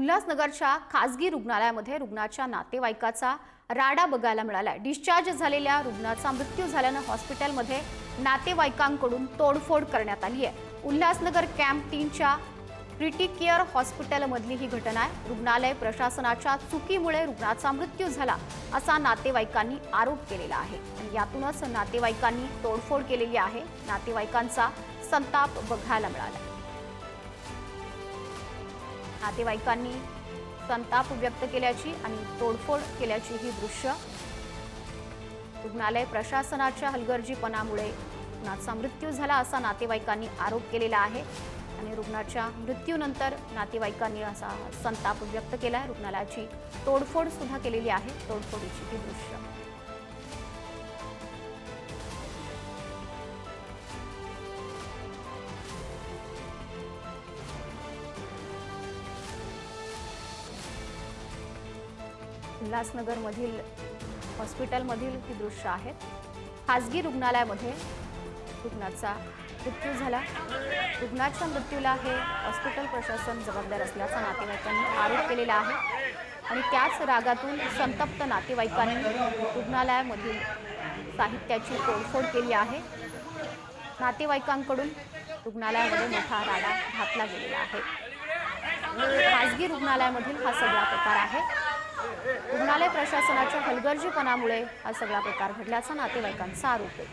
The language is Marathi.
उल्हासनगरच्या खासगी रुग्णालयामध्ये रुग्णाच्या नातेवाईकाचा राडा बघायला मिळालाय. डिस्चार्ज झालेल्या रुग्णाचा मृत्यू झाल्यानं हॉस्पिटलमध्ये नातेवाईकांकडून तोडफोड करण्यात आली आहे. उल्हासनगर कॅम्प तीनच्या क्रिटिकेअर हॉस्पिटलमधली ही घटना आहे. रुग्णालय प्रशासनाच्या चुकीमुळे रुग्णाचा मृत्यू झाला असा नातेवाईकांनी आरोप केलेला आहे. आणि यातूनच नातेवाईकांनी तोडफोड केलेली आहे. नातेवाईकांचा संताप बघायला मिळाला नातेवाईकांनी संताप व्यक्त केल्याची आणि तोडफोड केल्याची ही दृश्य. रुग्णालय प्रशासनाच्या हलगर्जीपणामुळे रुग्णाचा मृत्यू झाला असा नातेवाईकांनी आरोप केलेला आहे. आणि रुग्णाच्या मृत्यूनंतर नातेवाईकांनी असा संताप व्यक्त केला आहे रुग्णालयाची तोडफोड सुद्धा केलेली आहे. तोडफोडीची ही दृश्य. उल्हासनगरमधील हॉस्पिटलमधील ही दृश्य आहेत खाजगी रुग्णालयामध्ये रुग्णाचा मृत्यू झाला. रुग्णाच्या मृत्यूला हे हॉस्पिटल प्रशासन जबाबदार असल्याचा नातेवाईकांनी आरोप केलेला आहे. आणि त्याच रागातून संतप्त नातेवाईकांनी रुग्णालयामधील साहित्याची तोडफोड केली आहे. नातेवाईकांकडून रुग्णालयामध्ये मोठा राडा घातला गेलेला आहे. खाजगी रुग्णालयामधील हा सगळा प्रकार आहे. रुग्णालय प्रशासनाच्या हलगर्जीपणामुळे हा सगळा प्रकार घडल्याचा नातेवाईकांचा आरोप आहे.